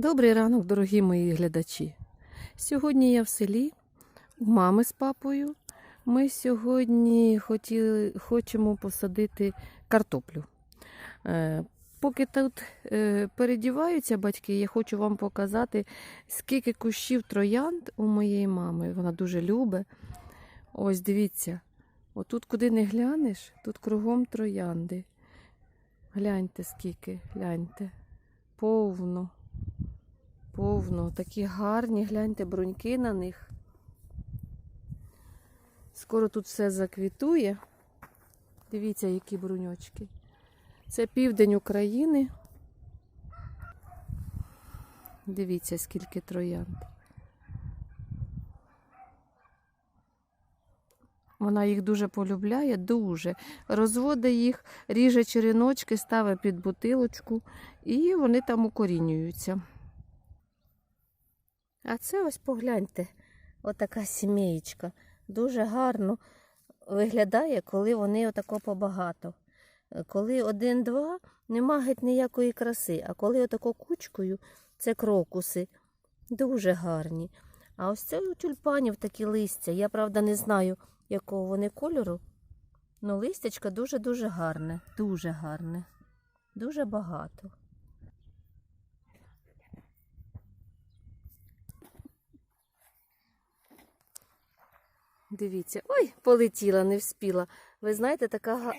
Добрий ранок, дорогі мої глядачі. Сьогодні я в селі у мами з папою. Ми сьогодні хотіли, хочемо посадити картоплю. Е, поки тут е, передіваються батьки, я хочу вам показати, скільки кущів троянд у моєї мами. Вона дуже любить. Ось дивіться, отут, куди не глянеш, тут кругом троянди. Гляньте, скільки, гляньте. Повно. Повно, такі гарні, гляньте, бруньки на них. Скоро тут все заквітує. Дивіться, які бруньочки. Це південь України. Дивіться, скільки троянд. Вона їх дуже полюбляє, дуже. Розводить їх, ріже череночки, ставить під бутилочку, і вони там укорінюються. А це ось погляньте, отака сімеєчка. Дуже гарно виглядає, коли вони отако побагато. Коли один-два, нема геть ніякої краси, а коли отако кучкою, це крокуси. Дуже гарні. А ось це у тюльпанів такі листя. Я, правда, не знаю, якого вони кольору. Ну, листячка дуже-дуже гарне. Дуже гарне. Дуже багато. Дивіться, ой, полетіла, не вспіла. Ви знаєте, така га...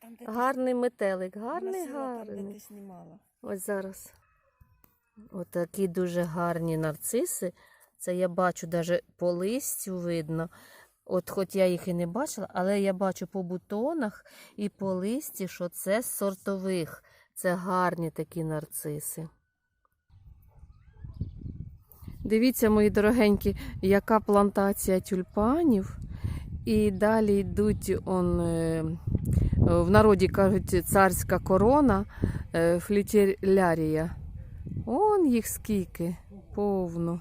Там, де гарний метелик, гарний, там, гарний. знімала. Ось зараз. Отакі дуже гарні нарциси. Це я бачу навіть по листю видно. От хоч я їх і не бачила, але я бачу по бутонах і по листі, що це з сортових. Це гарні такі нарциси. Дивіться, мої дорогенькі, яка плантація тюльпанів. І далі йдуть он, е, в народі кажуть царська корона, е, флітілярія. Он їх скільки, повно.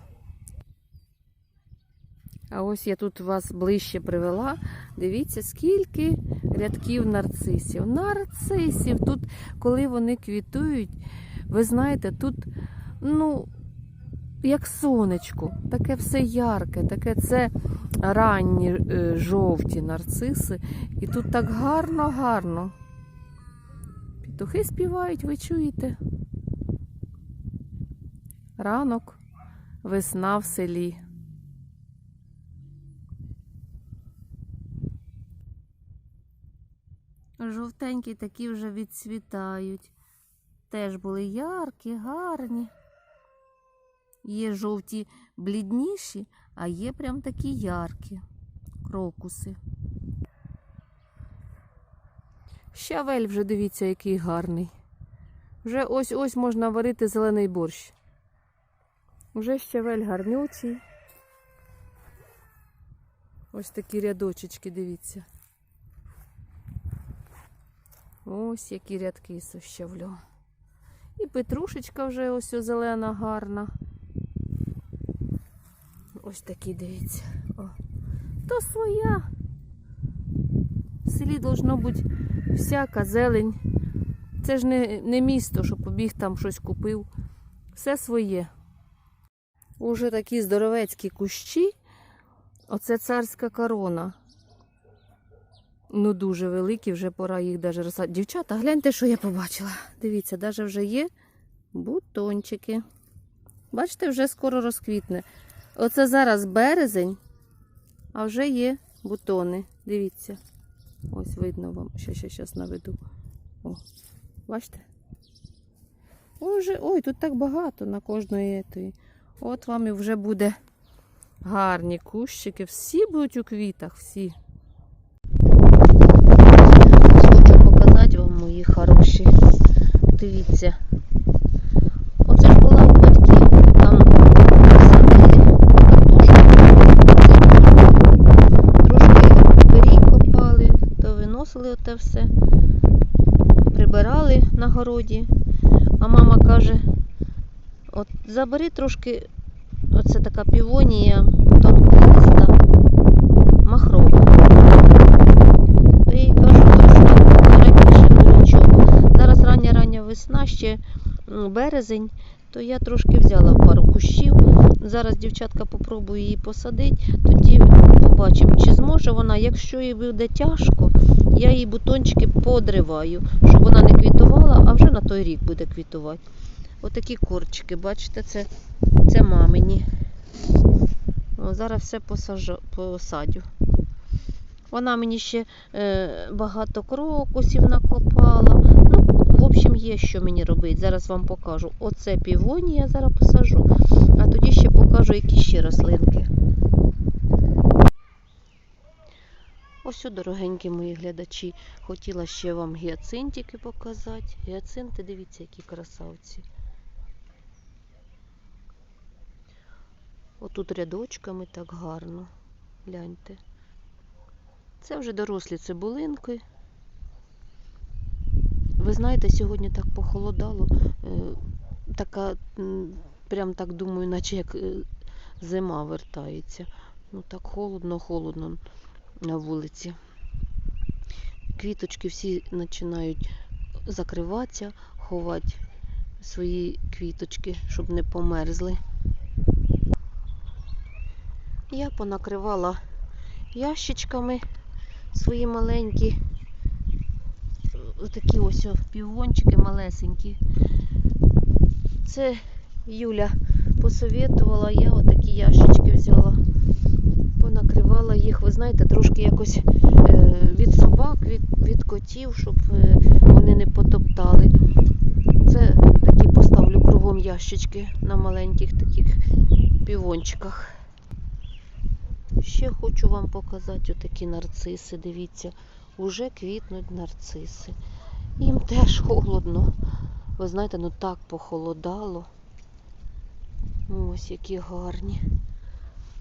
А ось я тут вас ближче привела. Дивіться, скільки рядків нарцисів. Нарцисів. Тут, коли вони квітують, ви знаєте, тут, ну, як сонечко, таке все ярке, таке це ранні е, жовті нарциси. І тут так гарно, гарно. Петухи співають, ви чуєте? Ранок, весна в селі. Жовтенькі такі вже відцвітають. Теж були яркі, гарні. Є жовті блідніші, а є прям такі яркі крокуси. Щавель вже дивіться, який гарний. Вже ось ось можна варити зелений борщ. Вже щавель гарнючий. Ось такі рядочечки, дивіться. Ось які рядки з щавлю. І петрушечка вже ось зелена гарна. Ось такі, дивіться. О. То своя. В селі должно бути всяка зелень. Це ж не, не місто, що побіг там щось купив. Все своє. Уже такі здоровецькі кущі. Оце царська корона. Ну, дуже великі, вже пора їх даже розсадити. Дівчата, гляньте, що я побачила. Дивіться, навіть вже є бутончики. Бачите, вже скоро розквітне. Оце зараз березень, а вже є бутони. Дивіться. Ось видно вам. Ще, ще, щас наведу. О, бачите? Ой, вже, ой, тут так багато на кожної етої. От вам і вже буде гарні кущики. Всі будуть у квітах, всі. Хочу показати вам мої хороші. Дивіться. Оце ж була у батьків. Там садили картошку. Трошки пирій копали, то оте все. Прибирали на городі. А мама каже, от забери трошки, оце така півонія тонколиста, махрова. То їй кажу, що раніше було чого. Зараз рання-рання весна ще березень, то я трошки взяла пару кущів. Зараз дівчатка попробую її посадити, тоді побачимо, чи зможе вона. Якщо їй буде тяжко, я її бутончики подриваю, щоб вона не квітувала, а вже на той рік буде квітувати. Отакі корчики, бачите, це, це мамині. О, зараз все посажу, посадю. Вона мені ще е, багато крокусів накопала. Ну, в общем, є що мені робити. Зараз вам покажу. Оце півоні я зараз посажу, а тоді ще покажу, які ще рослинки. Ось, дорогенькі мої глядачі, хотіла ще вам гіацинтики показати. Гіацинти, дивіться, які красавці. Отут рядочками так гарно. Гляньте. Це вже дорослі цибулинки. Ви знаєте, сьогодні так похолодало. е, Така, прям так думаю, наче як е, зима вертається. Ну так холодно, холодно на вулиці. Квіточки всі починають закриватися, ховати свої квіточки, щоб не померзли. Я понакривала ящичками свої маленькі, такі ось півончики малесенькі. Це Юля посовітувала, я отакі ящички взяла, понакривала їх, ви знаєте, трошки якось е, від собак, від, від котів, щоб е, вони не потоптали. Це такі поставлю кругом ящички на маленьких таких півончиках. Ще хочу вам показати отакі нарциси. Дивіться, уже квітнуть нарциси. Їм теж холодно. Ви знаєте, ну так похолодало. Ось які гарні.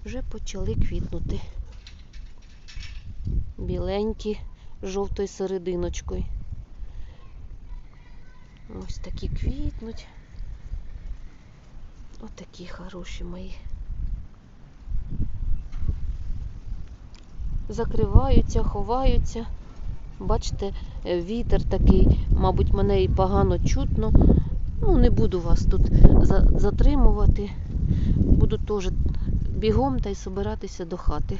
Вже почали квітнути. Біленькі, жовтою серединочкою. Ось такі квітнуть. Отакі хороші мої. закриваються, ховаються. Бачите, вітер такий, мабуть, мене і погано чутно. Ну, не буду вас тут затримувати. Буду теж бігом та й собиратися до хати.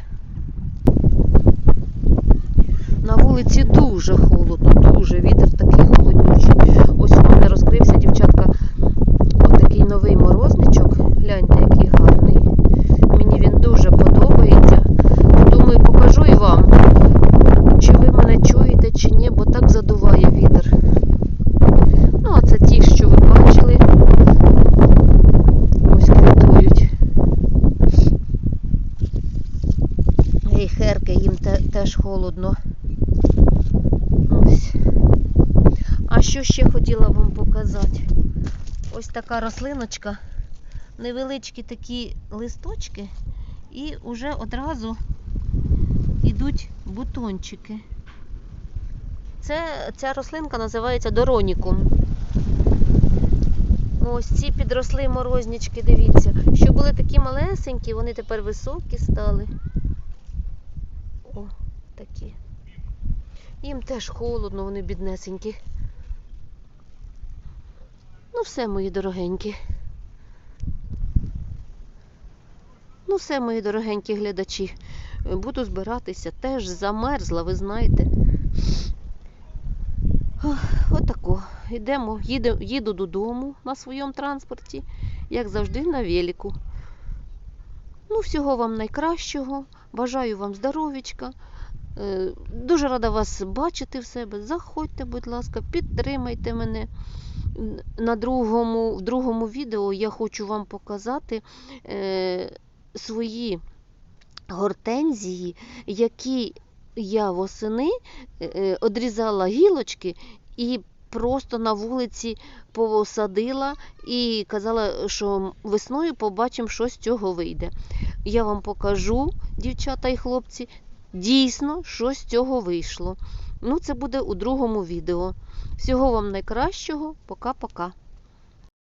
На вулиці дуже холодно, дуже вітер такий холоднючий. Ось у мене розкрився, дівчатка, отакий новий морозничок. Гляньте, який гарний. Мені він дуже подобається. Думаю, покажу і вам, чи ви мене чуєте, чи ні, бо так задуває вітер. Ну, а це ті, що ви бачили. Ось квітують. Ей, херки, їм те- теж холодно. Ось. А що ще хотіла вам показати? Ось така рослиночка, невеличкі такі листочки, і вже одразу йдуть бутончики. Це, ця рослинка називається доронікум. Ось ці підросли морознички, дивіться. Що були такі малесенькі, вони тепер високі стали. О, такі. Їм теж холодно, вони біднесенькі. Ну, все, мої дорогенькі. Ну, все, мої дорогенькі глядачі. Буду збиратися. Теж замерзла, ви знаєте. Отако. Йдемо, їду, їду додому на своєму транспорті, як завжди, на велику. Ну, всього вам найкращого. Бажаю вам здоров'ячка. Е, Дуже рада вас бачити в себе. Заходьте, будь ласка, підтримайте мене. На другому, в другому відео я хочу вам показати е, свої гортензії, які я восени е, е, одрізала гілочки і просто на вулиці посадила і казала, що весною побачимо, що з цього вийде. Я вам покажу, дівчата і хлопці, дійсно, що з цього вийшло. Ну, це буде у другому відео. Всього вам найкращого. Пока-пока.